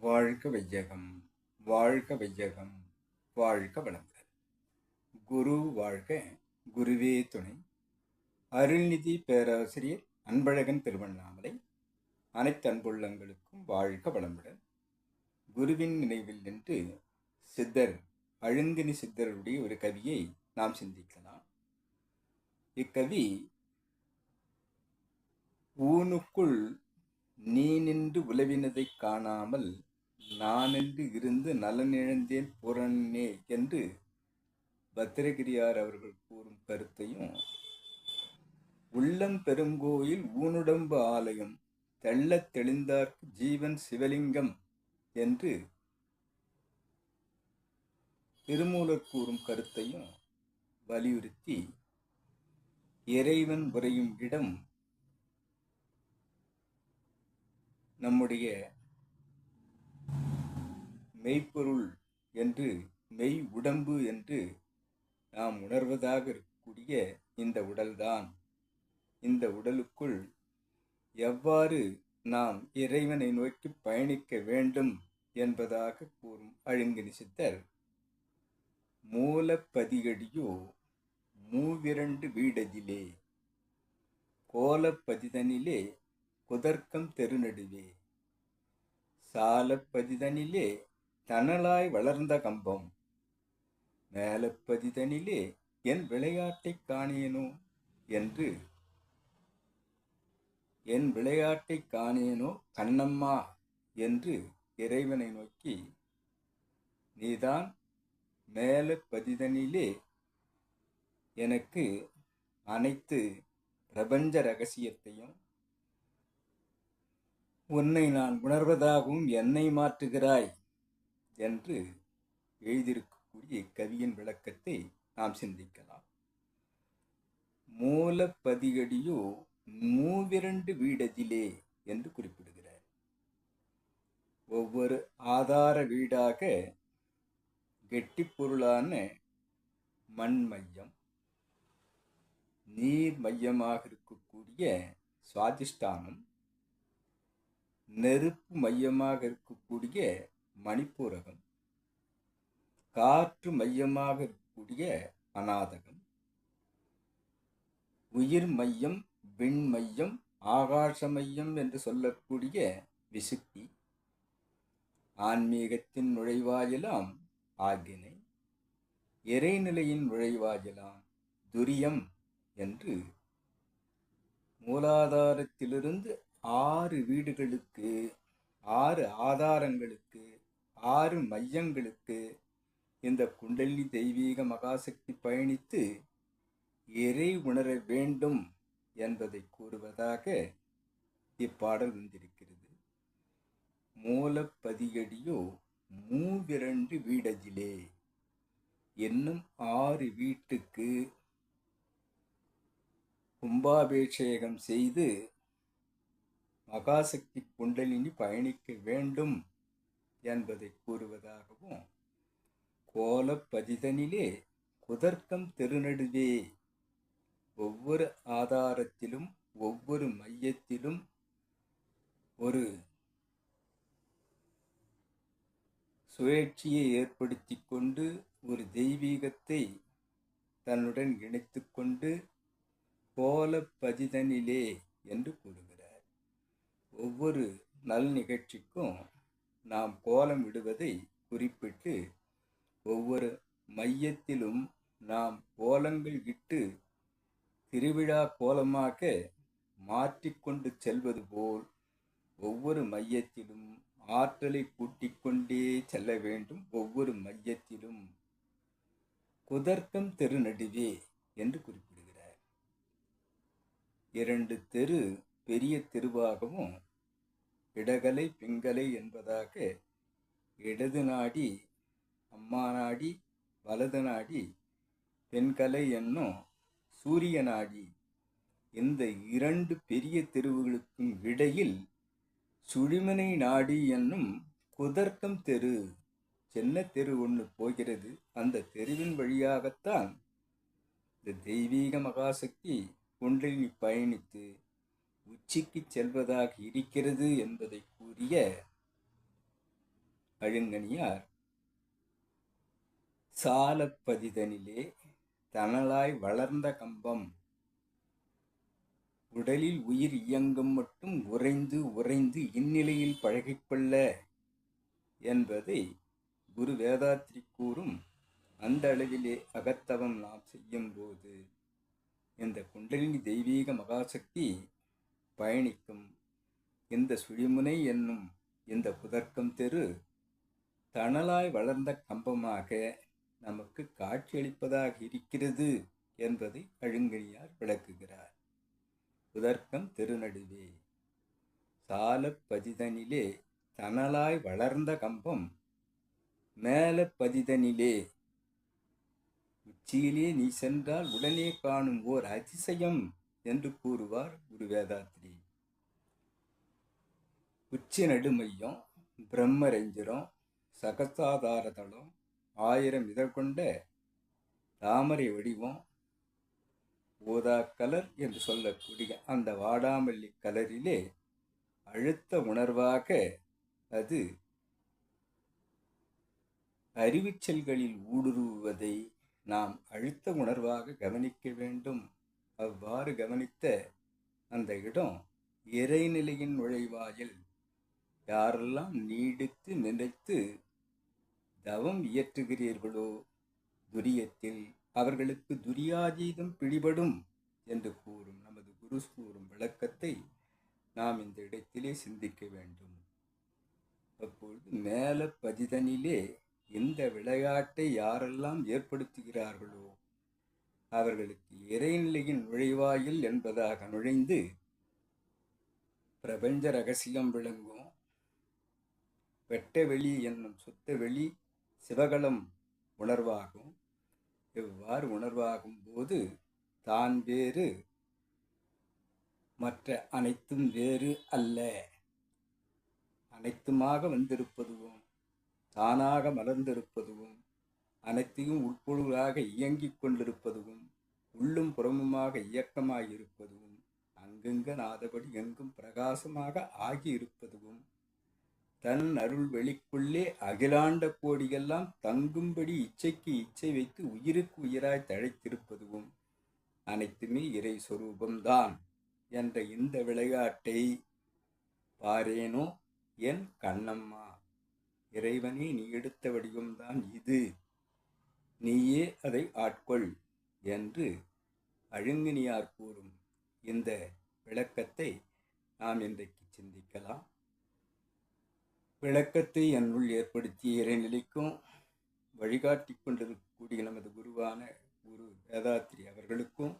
வாழ்க வையகம் வாழ்க வையகம் வாழ்க வளங்கள். குரு வாழ்க குருவே துணை. அருள்நிதி பேராசிரியர் அன்பழகன் திருவண்ணாமலை. அனைத்து அன்புள்ளங்களுக்கும் வாழ்க வளமுடன். குருவின் நினைவில் நின்று சித்தர் அழுந்தினி சித்தருடைய ஒரு கவியை நாம் சிந்திக்கலாம். இக்கவி ஊனுக்குள் நீ நின்று உலவினதை காணாமல் நானென்று இருந்து நலனிழந்தேன் புறனே என்று பத்திரகிரியார் அவர்கள் கூறும் கருத்தையும் உள்ளம் பெருங்கோயில் ஊனுடம்பு ஆலயம் தெள்ளத் தெளிந்தார்க்கு ஜீவன் சிவலிங்கம் என்று திருமூலர் கூறும் கருத்தையும் வலியுறுத்தி இறைவன் உறையும் இடம் நம்முடைய மெய்ப்பொருள் என்று மெய் உடம்பு என்று நாம் உணர்வதாக இருக்கக்கூடிய இந்த உடல்தான். இந்த உடலுக்குள் எவ்வாறு நாம் இறைவனை நோக்கி பயணிக்க வேண்டும் என்பதாக கூறும் அழுங்கினி சித்தர் மூலப்பதிகடியோ மூவிரண்டு வீடதிலே கோலப்பதிதனிலே குதர்க்கம் தெருநடுவே சாலப்பதிதனிலே தணலாய் வளர்ந்த கம்பம். மேலப்பதிதனிலே என் விளையாட்டைக் காணேனோ என்று. என் விளையாட்டைக் காணேனோ கண்ணம்மா? என்று இறைவனை நோக்கி. நீதான் மேலப்பதிதனிலே எனக்கு அனைத்து பிரபஞ்ச ரகசியத்தையும் உன்னை நான் உணர்வதாகவும் என்னை மாற்றுகிறாய். என்று எழுதியிருக்கக்கூடிய கவியின் விளக்கத்தை நாம் சிந்திக்கலாம். மூலப்பதிகடியோ மூவிரண்டு வீடதிலே என்று குறிப்பிடுகிறார். ஒவ்வொரு ஆதார வீடாக கெட்டிப்பொருளான மண் மையம் நீர் மையமாக இருக்கக்கூடிய சுவாதிஷ்டானம் நெருப்பு மையமாக இருக்கக்கூடிய மணிப்பூரகம். காற்று மையமாக இருக்கக்கூடிய அநாதகம். உயிர் மையம் விண் மையம் ஆகாச மையம் என்று சொல்லக்கூடிய விசுக்தி ஆன்மீகத்தின் நுழைவாயிலாம் ஆகினை இறைநிலையின் நுழைவாயிலாம் துரியம் என்று. மூலாதாரத்திலிருந்து ஆறு வீடுகளுக்கு ஆறு ஆதாரங்களுக்கு ஆறு மையங்களுக்கு இந்த குண்டலினி தெய்வீக மகாசக்தி பயணித்து இறை உணர வேண்டும் என்பதை கூறுவதாக இப்பாடல் வந்திருக்கிறது. மூலப்பதியடியோ மூவிரண்டு வீடதிலே என்னும் ஆறு வீட்டுக்கு கும்பாபிஷேகம் செய்து மகாசக்தி குண்டலினி பயணிக்க வேண்டும் என்பதை கூறுவதாகவும் கோலப்பதிதனிலே குதர்க்கம் திருநடுவே ஒவ்வொரு ஆதாரத்திலும் ஒவ்வொரு மையத்திலும் ஒரு சுழற்சியை ஏற்படுத்தி கொண்டு ஒரு தெய்வீகத்தை தன்னுடன் இணைத்து கொண்டு கோலப்பதிதனிலே என்று கூறுகிறார். ஒவ்வொரு நல் நிகழ்ச்சிக்கும் நாம் கோலம் இடுவதை குறிப்பிட்டு ஒவ்வொரு மையத்திலும் நாம் கோலங்கள் இட்டு திருவிழா கோலமாக மாற்றிக்கொண்டு செல்வது போல் ஒவ்வொரு மையத்திலும் ஆற்றலை கூட்டிக்கொண்டே செல்ல வேண்டும். ஒவ்வொரு மையத்திலும் குதர்க்கம் தெரு நடுவே என்று குறிப்பிடுகிறார். இரண்டு தெரு பெரிய தெருவாகவும் இடகலை பிங்கலை என்பதாக இடது நாடி அம்மா நாடி வலது நாடி பெண்கலை என்னும் சூரிய நாடி. இந்த இரண்டு பெரிய தெருவுகளுக்கும் இடையில் சுழிமனை நாடி என்னும் குதர்க்கம் தெரு சின்ன தெரு ஒன்று போகிறது. அந்த தெருவின் வழியாகத்தான் இந்த தெய்வீக மகாசக்தி குண்டலினி பயணித்து உச்சிக்கு செல்வதாக இருக்கிறது என்பதை கூறிய அழுங்கனியார் சாலப்பதிதனிலே தனலாய் வளர்ந்த கம்பம் உடலில் உயிர் இயங்கும் மட்டும் உறைந்து உறைந்து இந்நிலையில் பழகிக்கொள்ள என்பதை குரு வேதாத்ரி கூறும் அந்த அளவிலே அகத்தவம் நாம் செய்யும் போது இந்த குண்டலினி தெய்வீக மகாசக்தி பயணிக்கும். இந்த சுழிமுனை என்னும் இந்த புதர்க்கம் தெரு? தணலாய் வளர்ந்த கம்பமாக நமக்கு காட்சியளிப்பதாக இருக்கிறது என்பதை அழுங்கனியார் விளக்குகிறார். புதர்க்கம் திருநடுவே. சாலப் பதிதனிலே தணலாய் வளர்ந்த கம்பம் மேலப்பதிதனிலே உச்சியிலே நீ சென்றால் உடனே காணும் ஓர் அதிசயம் என்று கூறுவார் குரு வேதாத்ரி. உச்சி நடுமையம் பிரம்மரஞ்சிரம் சகசாதார தளம் ஆயிரம் இதழ் கொண்ட தாமரை வடிவம் ஓதா கலர் என்று சொல்லக்கூடிய அந்த வாடாமல்லி கலரிலே அழுத்த உணர்வாக அது அறிவிச்சல்களில் ஊடுருவுவதை நாம் அழுத்த உணர்வாக கவனிக்க வேண்டும். அவ்வாறு கவனித்த அந்த இடம் இறைநிலையின் நுழைவாயில். யாரெல்லாம் நீடித்து நினைத்து தவம் இயற்றுகிறீர்களோ துரியத்தில் அவர்களுக்கு துரியாதீதம் பிடிபடும் என்று கூறும் நமது குரு கூறும் விளக்கத்தை நாம் இந்த இடத்திலே சிந்திக்க வேண்டும். அப்பொழுது மேல பதிதனிலே இந்த விளையாட்டை யாரெல்லாம் ஏற்படுத்துகிறார்களோ அவர்களுக்கு இறைநிலையின் நுழைவாயில் என்பதாக நுழைந்து பிரபஞ்ச ரகசியம் விளங்கும். வெட்டவெளி என்னும் சுத்தவெளி சிவகலம் உணர்வாகும். இவ்வாறு உணர்வாகும் போது தான் வேறு மற்ற அனைத்தும் வேறு அல்ல. அனைத்துமாக வந்திருப்பதுவும் தானாக மலர்ந்திருப்பதுவும் அனைத்தையும் உட்பொழுதாக இயங்கிக் கொண்டிருப்பதும் உள்ளும் புறமுமாக இயக்கமாயிருப்பதும் அங்கங்க நாதபடி எங்கும் பிரகாசமாக ஆகியிருப்பதும் தன் அருள் வெளிக்குள்ளே அகிலாண்ட கோடியெல்லாம் தங்கும்படி இச்சைக்கு இச்சை வைத்து உயிருக்கு உயிராய் தழைத்திருப்பதும் அனைத்துமே இறை சொரூபம்தான் என்ற இந்த விளையாட்டை பாரேனோ என் கண்ணம்மா. இறைவனே நீ எடுத்த வடிவம்தான் இது. நீயே அதை ஆட்கொள் என்று அழுங்கினியார் கூறும் இந்த விளக்கத்தை நாம் இன்றைக்கு சிந்திக்கலாம். விளக்கத்தை என்னுள் ஏற்படுத்திய இறைநிலைக்கும் வழிகாட்டி கொண்டிருக்கக்கூடிய நமது குருவான குரு வேதாத்ரி அவர்களுக்கும்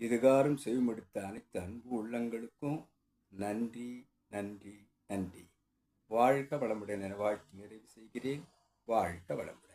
இதுகாரும் செவிமடுத்த அனைத்து அன்பு உள்ளங்களுக்கும் நன்றி நன்றி நன்றி. வாழ்க வளமுடன் என வாழ்த்து நிறைவு செய்கிறேன். வாழ்க வளமுடன்.